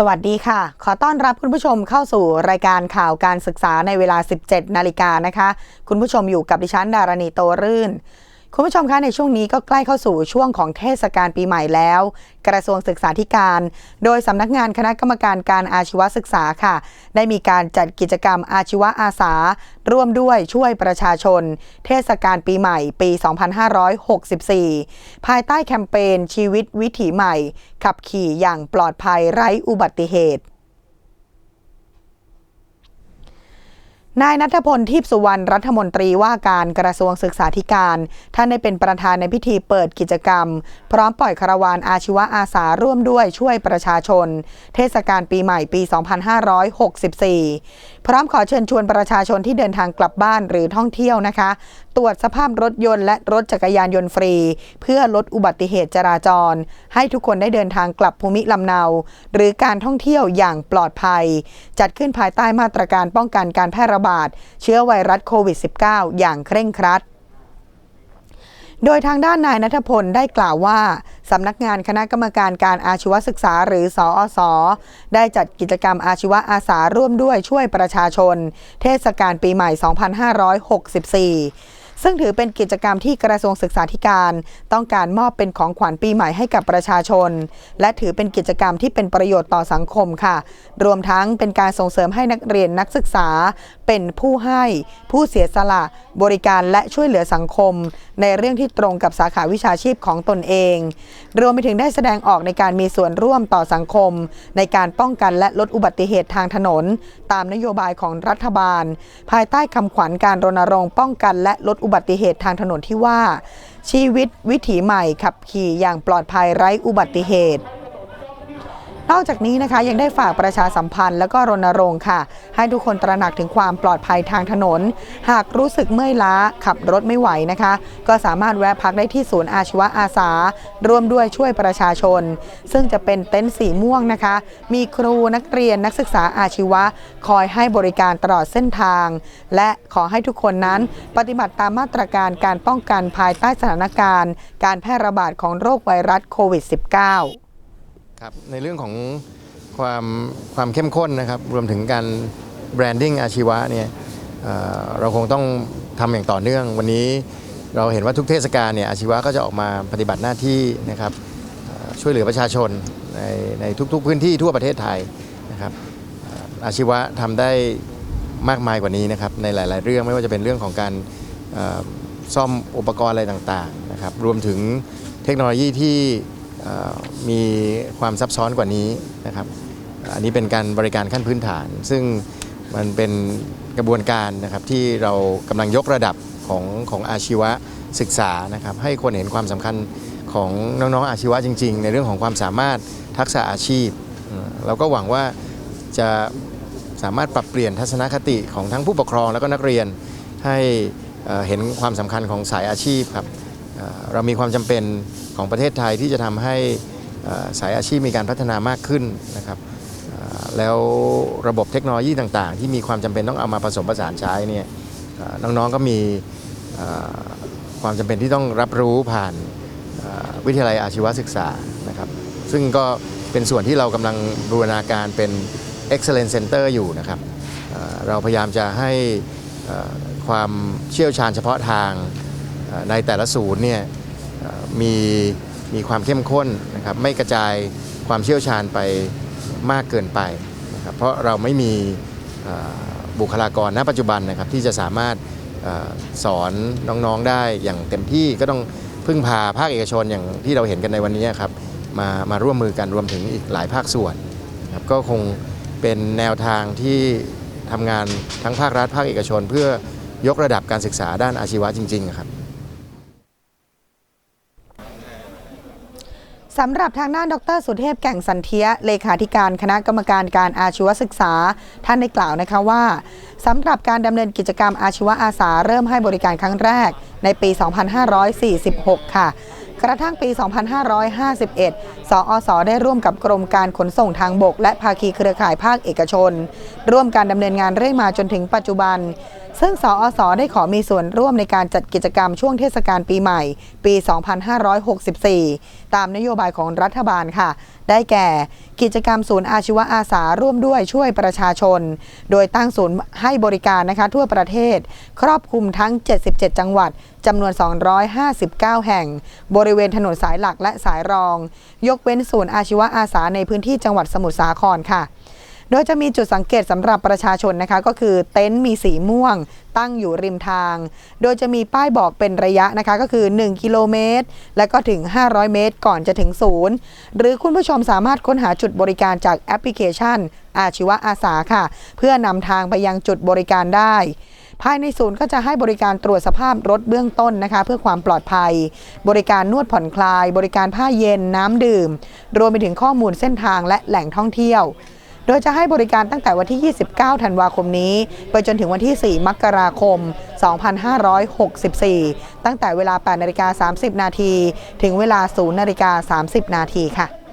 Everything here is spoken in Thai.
สวัสดีค่ะ ขอต้อนรับคุณผู้ชมเข้าสู่รายการข่าวการศึกษาในเวลา 17 นาฬิกานะคะ คุณผู้ชมอยู่กับดิฉันดารณีโตรื่น คุณผู้ชมคะในช่วงนี้ก็ใกล้เข้าสู่ช่วงของเทศกาลปีใหม่แล้ว กระทรวงศึกษาธิการ โดยสำนักงานคณะกรรมการการอาชีวศึกษาค่ะ ได้มีการจัดกิจกรรมอาชีวอาสา ร่วมด้วยช่วยประชาชน เทศกาลปีใหม่ปี 2564 ภายใต้แคมเปญชีวิตวิถีใหม่ ขับขี่อย่างปลอดภัยไร้อุบัติเหตุ นายนัทพลทิพสุวรรณรัฐมนตรีว่าการกระทรวงศึกษาธิการ ท่านได้เป็นประธานในพิธีเปิดกิจกรรม พร้อมปล่อยคารวานอาชีวะอาสาร่วมด้วยช่วยประชาชน เทศกาลปีใหม่ปี 2564 พร้อมขอเชิญชวนประชาชนที่เดินทางกลับบ้านหรือท่องเที่ยวนะคะ ตรวจสภาพรถยนต์และรถจักรยานยนต์ฟรี เพื่อลดอุบัติเหตุจราจร ให้ทุกคนได้เดินทางกลับภูมิลำเนา หรือการท่องเที่ยวอย่างปลอดภัย จัดขึ้นภายใต้มาตรการป้องกันการแพร่ระบาด เชื้อไวรัสโควิด -19 อย่างเคร่งครัด โดยทางด้านนายนัทพลได้กล่าวว่า สำนักงานคณะกรรมการการอาชีวศึกษาหรือสอสได้จัดกิจกรรมอาชีวอาสาร่วมด้วยช่วยประชาชน เทศกาลปีใหม่ 2564ซึ่งถือเป็นกิจกรรมที่กระทรวงศึกษาธิการ ต้องการมอบเป็นของขวัญปีใหม่ให้กับประชาชน และถือเป็นกิจกรรมที่เป็นประโยชน์ต่อสังคมค่ะ รวมทั้งเป็นการส่งเสริมให้นักเรียนนักศึกษา เป็นผู้ให้ ผู้เสียสละ บริการและช่วยเหลือสังคม ในเรื่องที่ตรงกับสาขาวิชาชีพของตนเอง รวมไปถึงได้แสดงออกในการมีส่วนร่วมต่อสังคม ในการป้องกันและลดอุบัติเหตุทางถนน ตามนโยบายของรัฐบาล ภายใต้คำขวัญการรณรงค์ป้องกันและลดอุบัติเหตุทางถนนที่ว่า ชีวิตวิถีใหม่ขับขี่อย่างปลอดภัยไร้อุบัติเหตุ นอกจากนี้นะคะยังได้ฝากประชาสัมพันธ์และก็รณรงค์ค่ะ ให้ทุกคนตระหนักถึงความปลอดภัยทางถนน หากรู้สึกเมื่อยล้าขับรถไม่ไหวนะคะ ก็สามารถแวะพักได้ที่ศูนย์อาชีวะอาสา ร่วมด้วยช่วยประชาชน ซึ่งจะเป็นเต็นท์สีม่วงนะคะ มีครูนักเรียนนักศึกษาอาชีวะ คอยให้บริการตลอดเส้นทาง และขอให้ทุกคนนั้นปฏิบัติตามมาตรการการป้องกันภายใต้สถานการณ์ การแพร่ระบาดของโรคไวรัสโควิด -19 ครับในเรื่องของความความเข้มข้นนะครับ รวมถึงการแบรนดิ้งอาชีวะเนี่ยเอ่อเราคงต้องทำอย่างต่อเนื่อง วันนี้เราเห็นว่าทุกเทศกาลเนี่ยอาชีวะก็จะออกมาปฏิบัติหน้าที่นะครับเอ่อช่วยเหลือประชาชนในในทุกๆพื้นที่ทั่วประเทศไทยนะครับเอ่ออาชีวะทำได้มากมายกว่านี้นะครับในหลาย ๆ เรื่องไม่ว่าจะเป็นเรื่องของการเอ่อซ่อมอุปกรณ์อะไรต่างๆนะครับรวมถึงเทคโนโลยีที่ มีความซับซ้อนกว่านี้นะครับ อันนี้เป็นการบริการขั้นพื้นฐาน ซึ่งมันเป็นกระบวนการนะครับที่เรากำลังยกระดับของของอาชีวะศึกษานะครับ ให้คนเห็นความสำคัญของน้องๆอาชีวะจริง ๆ ในเรื่องของความสามารถทักษะอาชีพ เราก็หวังว่าจะสามารถปรับเปลี่ยนทัศนคติของทั้งผู้ปกครองแล้วก็นักเรียนให้เอ่อเห็นความสำคัญของสายอาชีพครับ เรามีความจำเป็นของประเทศไทยที่จะทำให้สายอาชีพมีการพัฒนามากขึ้นนะครับแล้วระบบเทคโนโลยีต่างๆ ที่มีความจำเป็นต้องเอามาผสมผสานใช้เนี่ยน้องๆก็มีความจำเป็นที่ต้องรับรู้ผ่านวิทยาลัยอาชีวศึกษานะครับ ซึ่งก็เป็นส่วนที่เรากำลังบูรณาการเป็น Excellence Center อยู่นะครับเราพยายามจะให้ความเชี่ยวชาญเฉพาะทาง ในแต่ละศูนย์เนี่ยมีมีความเข้มข้นนะครับไม่กระจายความเชี่ยวชาญไปมากเกินไปนะครับเพราะเราไม่มีบุคลากรณปัจจุบันนะครับที่จะสามารถอสอนน้องๆได้อย่างเต็มที่ก็ต้องพึ่งพาภาคเอกชนอย่างที่เราเห็นกันในวันนี้ครับมามาร่วมมือกันรวมถึงอีกหลายภาคส่วนนะครับก็คงเป็นแนวทางที่ทำงานทั้งภาครัฐภาคเอกชน เพื่อยกระดับการศึกษาด้านอาชีวะจริงๆครับ สำหรับทางด้านดรสุเทพแก่งสันเทียเลขาธิการคณะกรรมการการอาชีวศึกษา ท่านได้กล่าวนะคะว่าสำหรับการดำเนินกิจกรรมอาชีวอาสาเริ่มให้บริการครั้งแรกในปี 2546 ค่ะ กระทั่งปี 2551 สอสได้ร่วมกับกรมการขนส่งทางบก และภาคีเครือข่ายภาคเอกชน ร่วมการดำเนินงานเรื่อยมาจนถึงปัจจุบัน ซึ่งสอสอได้ขอมีส่วนร่วมในการจัดกิจกรรมช่วงเทศกาลปีใหม่ ปี 2564 ตามนโยบายของรัฐบาลค่ะ ได้แก่ กิจกรรมศูนย์อาชีวะอาสาร่วมด้วยช่วยประชาชน โดยตั้งศูนย์ให้บริการนะคะทั่วประเทศ ครอบคลุมทั้ง 77 จังหวัดจำนวน 259 แห่ง บริเวณถนนสายหลักและสายรอง ยกเว้นศูนย์อาชีวะอาสาในพื้นที่จังหวัดสมุทรสาครค่ะ โดยจะมีจุดสังเกตสำหรับประชาชนนะคะก็คือเต็นท์มีสีม่วง ตั้งอยู่ริมทาง โดยจะมีป้ายบอกเป็นระยะนะคะก็คือ 1 กิโลเมตร และก็ถึง 500 เมตร ก่อนจะถึงศูนย์หรือคุณผู้ชมสามารถค้นหาจุดบริการจากแอปพลิเคชัน อาชีวะอาสาค่ะ เพื่อนำทางไปยังจุดบริการได้ภายในศูนย์ก็จะให้บริการตรวจสภาพรถเบื้องต้นนะคะ เพื่อความปลอดภัย บริการนวดผ่อนคลาย บริการผ้าเย็นน้ำดื่ม รวมไปถึงข้อมูลเส้นทางและแหล่งท่องเที่ยว โดยจะให้บริการตั้งแต่วันที่ 29 ธันวาคมนี้ ไปจนถึงวันที่ 4 มกราคม 2564 ตั้งแต่เวลา 8 นาฬิกา 30 นาที ถึงเวลา 0 นาฬิกา 30 นาทีค่ะ